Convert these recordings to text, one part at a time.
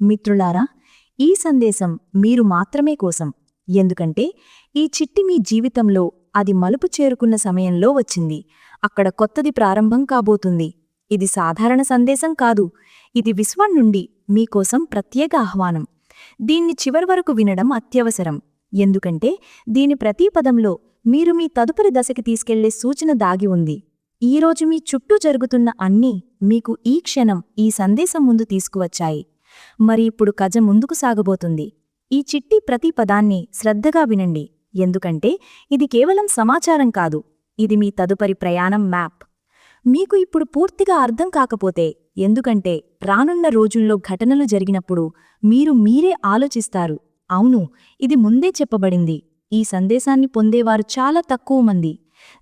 మిత్రులారా ఈ సందేశం మీరు మాత్రమే కోసం. ఎందుకంటే ఈ చిట్టి మీ జీవితంలో అది మలుపు చేరుకున్న సమయంలో వచ్చింది. అక్కడ కొత్తది ప్రారంభం కాబోతుంది. ఇది సాధారణ సందేశం కాదు. ఇది విశ్వం నుండి మీకోసం ప్రత్యేక ఆహ్వానం. దీన్ని చివరి వరకు వినడం అత్యవసరం. ఎందుకంటే దీని ప్రతి పదంలో మీరు మీ తదుపరి దశకి తీసుకెళ్ళే సూచన దాగి ఉంది. ఈరోజు మీ చుట్టూ జరుగుతున్న అన్నీ మీకు ఈ క్షణం ఈ సందేశం ముందు తీసుకువచ్చాయి. మరి ఇప్పుడు కజ ముందుకు సాగబోతుంది. ఈ చిట్టి ప్రతి పదాన్ని శ్రద్ధగా వినండి. ఎందుకంటే ఇది కేవలం సమాచారం కాదు. ఇది మీ తదుపరి ప్రయాణం మ్యాప్. మీకు ఇప్పుడు పూర్తిగా అర్థం కాకపోతే ఎందుకంటే రానున్న రోజుల్లో ఘటనలు జరిగినప్పుడు మీరు మీరే ఆలోచిస్తారు. అవును ఇది ముందే చెప్పబడింది. ఈ సందేశాన్ని పొందేవారు చాలా తక్కువ మంది.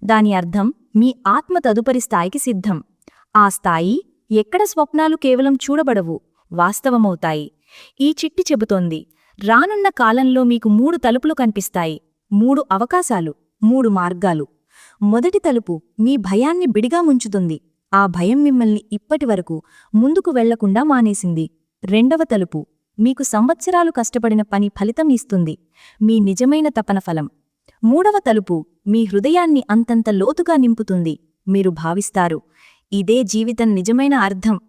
దాని అర్థం మీ ఆత్మ తదుపరి స్థాయికి సిద్ధం. ఆ స్థాయి ఎక్కడ స్వప్నాలు కేవలం చూడబడవు. వాస్తవమవుతాయి. ఈ చిట్టి చెబుతోంది. రానున్న కాలంలో మీకు మూడు తలుపులు కనిపిస్తాయి. మూడు అవకాశాలు మూడు మార్గాలు. మొదటి తలుపు మీ భయాన్ని బిడిగా ముంచుతుంది. ఆ భయం మిమ్మల్ని ఇప్పటివరకు ముందుకు వెళ్ళకుండా మానేసింది. రెండవ తలుపు మీకు సంవత్సరాలు కష్టపడిన పని ఫలితం ఇస్తుంది. మీ నిజమైన తపన ఫలం. మూడవ తలుపు మీ హృదయాన్ని అంతంత లోతుగా నింపుతుంది. మీరు భావిస్తారు ఇదే జీవితం నిజమైన అర్థం.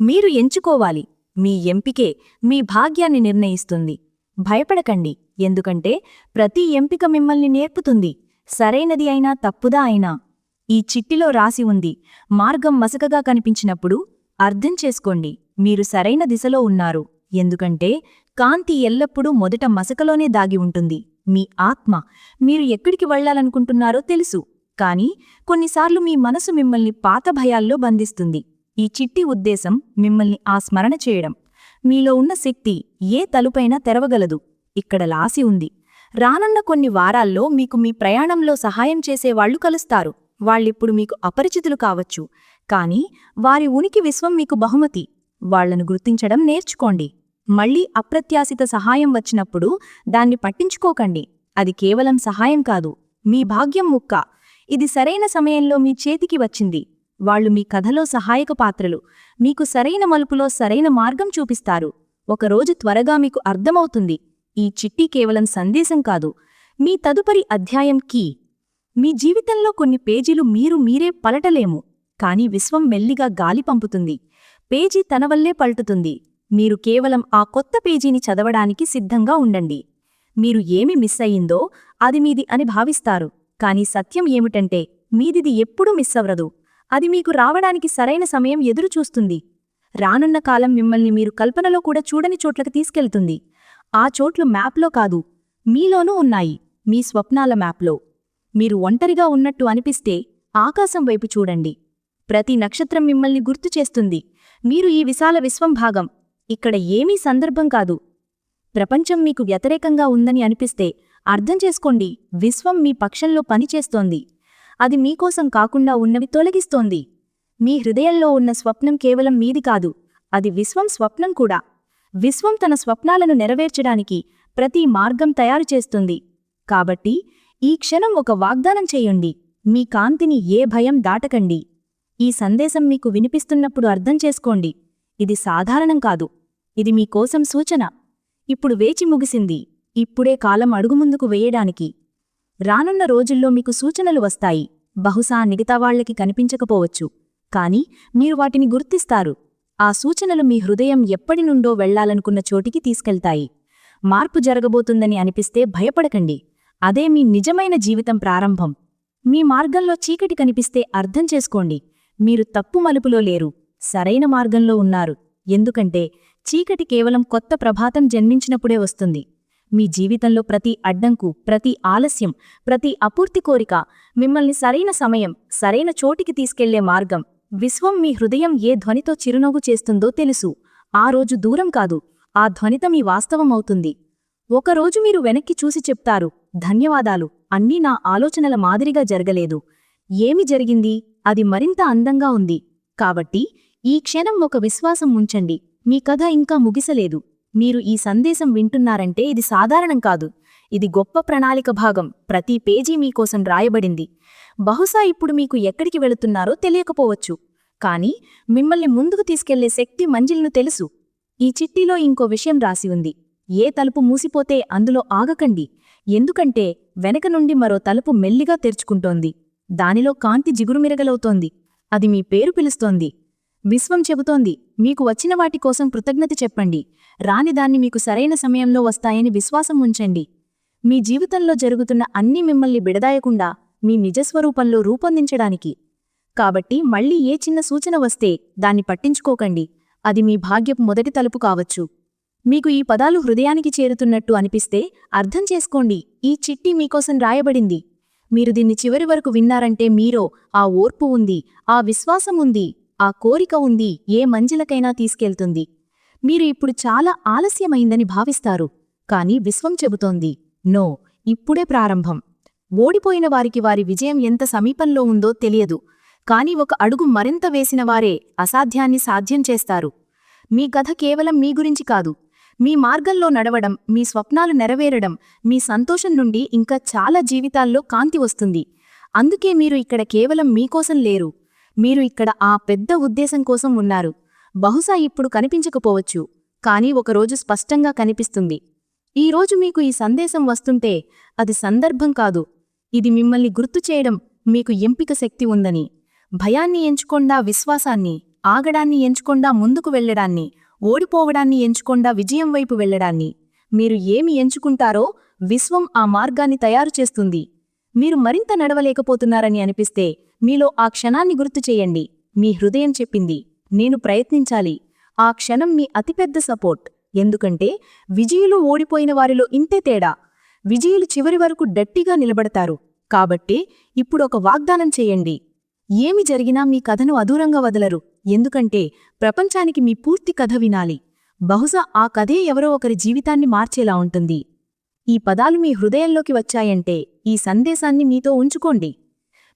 మీరు ఎంచుకోవాలి మీ ఎంపికే మీ భాగ్యాన్ని నిర్ణయిస్తుంది. భయపడకండి. ఎందుకంటే ప్రతి ఎంపిక మిమ్మల్ని నేర్పుతుంది. సరైనది అయినా తప్పుదా అయినా. ఈ చిట్టిలో రాసి ఉంది. మార్గం మసకగా కనిపించినప్పుడు అర్థం చేసుకోండి. మీరు సరైన దిశలో ఉన్నారు. ఎందుకంటే కాంతి ఎల్లప్పుడూ మొదట మసకలోనే దాగి ఉంటుంది. మీ ఆత్మ మీరు ఎక్కడికి వెళ్ళాలనుకుంటున్నారో తెలుసు. కాని కొన్నిసార్లు మీ మనసు మిమ్మల్ని పాత భయాల్లో బంధిస్తుంది. ఈ చిట్టి ఉద్దేశం మిమ్మల్ని ఆ స్మరణ చేయడం. మీలో ఉన్న శక్తి ఏ తలుపైనా తెరవగలదు. ఇక్కడ లాసి ఉంది. రానున్న కొన్ని వారాల్లో మీకు మీ ప్రయాణంలో సహాయం చేసేవాళ్ళు కలుస్తారు. వాళ్ళిప్పుడు మీకు అపరిచితులు కావచ్చు. కాని వారి ఉనికి విశ్వం మీకు బహుమతి. వాళ్ళను గుర్తించడం నేర్చుకోండి. మళ్ళీ అప్రత్యాశిత సహాయం వచ్చినప్పుడు దాన్ని పట్టించుకోకండి. అది కేవలం సహాయం కాదు. మీ భాగ్యం ముక్క. ఇది సరైన సమయంలో మీ చేతికి వచ్చింది. వాళ్ళు మీ కథలో సహాయక పాత్రలు. మీకు సరైన మలుపులో సరైన మార్గం చూపిస్తారు. ఒకరోజు త్వరగా మీకు అర్థమవుతుంది. ఈ చిట్టి కేవలం సందేశం కాదు. మీ తదుపరి అధ్యాయం కీ. మీ జీవితంలో కొన్ని పేజీలు మీరు మీరే పలటలేము. కాని విశ్వం మెల్లిగా గాలి పంపుతుంది. పేజీ తన వల్లే పల్టుతుంది. మీరు కేవలం ఆ కొత్త పేజీని చదవడానికి సిద్ధంగా ఉండండి. మీరు ఏమి మిస్ అయ్యిందో అది మీది అని భావిస్తారు. కాని సత్యం ఏమిటంటే మీదిది ఎప్పుడూ మిస్ అవ్వదు అది మీకు రావడానికి సరైన సమయం ఎదురుచూస్తుంది రానున్న కాలం మిమ్మల్ని మీరు కల్పనలో కూడా చూడని చోట్లకు తీసుకెళ్తుంది. ఆ చోట్లు మ్యాప్లో కాదు మీలోనూ ఉన్నాయి మీ స్వప్నాల మ్యాప్లో. మీరు ఒంటరిగా ఉన్నట్టు అనిపిస్తే ఆకాశం వైపు చూడండి. ప్రతి నక్షత్రం మిమ్మల్ని గుర్తు చేస్తుంది. మీరు ఈ విశాల విశ్వం భాగం. ఇక్కడ ఏమీ సందర్భం కాదు. ప్రపంచం మీకు వ్యతిరేకంగా ఉందని అనిపిస్తే అర్థం చేసుకోండి విశ్వం మీ పక్షంలో పనిచేస్తోంది. అది మీకోసం కాకుండా ఉన్నవి తొలగిస్తోంది. మీ హృదయంలో ఉన్న స్వప్నం కేవలం మీది కాదు అది విశ్వం స్వప్నం కూడా. విశ్వం తన స్వప్నాలను నెరవేర్చడానికి ప్రతి మార్గం తయారు చేస్తుంది. కాబట్టి ఈ క్షణం ఒక వాగ్దానం చేయండి. మీ కాంతిని ఏ భయం దాటకండి. ఈ సందేశం మీకు వినిపిస్తున్నప్పుడు అర్థం చేసుకోండి. ఇది సాధారణం కాదు. ఇది మీకోసం సూచన. ఇప్పుడు వేచి ముగిసింది. ఇప్పుడే కాలం అడుగుముందుకు వేయడానికి. రానున్న రోజుల్లో మీకు సూచనలు వస్తాయి. బహుశా మిగతావాళ్ళకి కనిపించకపోవచ్చు. కాని మీరు వాటిని గుర్తిస్తారు. ఆ సూచనలు మీ హృదయం ఎప్పటి నుండో వెళ్ళాలనుకున్న చోటికి తీసుకెళ్తాయి. మార్పు జరగబోతుందని అనిపిస్తే భయపడకండి. అదే మీ నిజమైన జీవితం ప్రారంభం. మీ మార్గంలో చీకటి కనిపిస్తే అర్థం చేసుకోండి. మీరు తప్పు మలుపులో లేరు. సరైన మార్గంలో ఉన్నారు. ఎందుకంటే చీకటి కేవలం కొత్త ప్రభాతం జన్మించినప్పుడే వస్తుంది. మీ జీవితంలో ప్రతి అడ్డంకు ప్రతి ఆలస్యం ప్రతి అపూర్తి కోరిక మిమ్మల్ని సరైన సమయం సరైన చోటికి తీసుకెళ్ళే మార్గం విశ్వం మీ హృదయం ఏ ధ్వనితో చిరునవ్వు చేస్తుందో తెలుసు. ఆ రోజు దూరం కాదు ఆ ధ్వనిత మీ వాస్తవమవుతుంది ఒకరోజు మీరు వెనక్కి చూసి చెప్తారు ధన్యవాదాలు అన్నీ నా ఆలోచనల మాదిరిగా జరగలేదు. ఏమి జరిగింది? అది మరింత అందంగా ఉంది. కాబట్టి ఈ క్షణం ఒక విశ్వాసం ఉంచండి. మీ కథ ఇంకా ముగిసలేదు. మీరు ఈ సందేశం వింటున్నారంటే ఇది సాధారణం కాదు. ఇది గొప్ప ప్రణాళిక భాగం. ప్రతి పేజీ మీకోసం రాయబడింది. బహుశా ఇప్పుడు మీకు ఎక్కడికి వెళుతున్నారో తెలియకపోవచ్చు. కానీ మిమ్మల్ని ముందుకు తీసుకెళ్ళే శక్తి మంజిల్ను తెలుసు. ఈ చిట్టిలో ఇంకో విషయం రాసి ఉంది. ఏ తలుపు మూసిపోతే అందులో ఆగకండి. ఎందుకంటే వెనక నుండి మరో తలుపు మెల్లిగా తెరుచుకుంటోంది. దానిలో కాంతి జిగురుమిరగలవుతోంది అది మీ పేరు పిలుస్తోంది. విశ్వం చెబుతోంది మీకు వచ్చిన వాటి కోసం కృతజ్ఞత చెప్పండి. రాని దాన్ని మీకు సరైన సమయంలో వస్తాయని విశ్వాసం ఉంచండి. మీ జీవితంలో జరుగుతున్న అన్ని మిమ్మల్ని బిడదాయకుండా మీ నిజస్వరూపంలో రూపొందించడానికి. కాబట్టి మళ్ళీ ఏ చిన్న సూచన వస్తే దాన్ని పట్టించుకోకండి. అది మీ భాగ్యపు మొదటి తలుపు కావచ్చు. మీకు ఈ పదాలు హృదయానికి చేరుతున్నట్టు అనిపిస్తే అర్థం చేసుకోండి ఈ చిట్టి మీకోసం రాయబడింది. మీరు దీన్ని చివరి వరకు విన్నారంటే మీరో ఆ ఓర్పు ఉంది ఆ విశ్వాసం ఉంది. ఆ కోరిక ఉంది ఏ మంజిలకైనా తీసుకెళ్తుంది. మీరు ఇప్పుడు చాలా ఆలస్యమైందని భావిస్తారు కాని విశ్వం చెబుతోంది నో ఇప్పుడే ప్రారంభం. ఓడిపోయిన వారికి వారి విజయం ఎంత సమీపంలో ఉందో తెలియదు కాని ఒక అడుగు మరింత వేసిన వారే అసాధ్యాన్ని సాధ్యం చేస్తారు. మీ కథ కేవలం మీ గురించి కాదు మీ మార్గంలో నడవడం మీ స్వప్నాలు నెరవేరడం మీ సంతోషం నుండి ఇంకా చాలా జీవితాల్లో కాంతి వస్తుంది. అందుకే మీరు ఇక్కడ కేవలం మీకోసం లేరు మీరు ఇక్కడ ఆ పెద్ద ఉద్దేశం కోసం ఉన్నారు. బహుశా ఇప్పుడు కనిపించకపోవచ్చు కానీ ఒకరోజు స్పష్టంగా కనిపిస్తుంది. ఈరోజు మీకు ఈ సందేశం వస్తుంటే అది సందర్భం కాదు. ఇది మిమ్మల్ని గుర్తు చేయడం మీకు ఎంపిక శక్తి ఉందని. భయాన్ని ఎంచుకొండా విశ్వాసాన్ని ఆగడాన్ని ఎంచుకొండా ముందుకు వెళ్ళడాన్ని ఓడిపోవడాన్ని ఎంచుకొండా విజయం వైపు వెళ్ళడాన్ని మీరు ఏమి ఎంచుకుంటారో విశ్వం ఆ మార్గాన్ని తయారు చేస్తుంది. మీరు మరింత నడవలేకపోతున్నారని అనిపిస్తే మీలో ఆ క్షణాన్ని గుర్తు చేయండి. మీ హృదయం చెప్పింది నేను ప్రయత్నించాలి. ఆ క్షణం మీ అతిపెద్ద సపోర్ట్. ఎందుకంటే విజయులు ఓడిపోయిన వారిలో ఇంతే తేడా. విజయులు చివరి వరకు డట్టిగా నిలబడతారు. కాబట్టి ఇప్పుడు ఒక వాగ్దానం చేయండి. ఏమి జరిగినా మీ కథను అదూరంగా వదలరు. ఎందుకంటే ప్రపంచానికి మీ పూర్తి కథ వినాలి. బహుశా ఆ కథే ఎవరో ఒకరి జీవితాన్ని మార్చేలా ఉంటుంది. ఈ పదాలు మీ హృదయంలోకి వచ్చాయంటే ఈ సందేశాన్ని మీతో ఉంచుకోండి.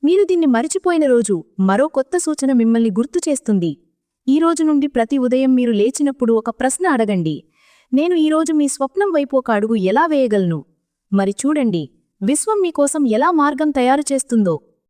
మీరు దీన్ని మరిచిపోయిన రోజు మరో కొత్త సూచన మిమ్మల్ని గుర్తు చేస్తుంది. ఈ రోజు నుండి ప్రతి ఉదయం మీరు లేచినప్పుడు ఒక ప్రశ్న అడగండి. నేను ఈరోజు మీ స్వప్నం వైపు ఒక అడుగు ఎలా వేయగలను? మరి చూడండి విశ్వం మీకోసం ఎలా మార్గం తయారు చేస్తుందో.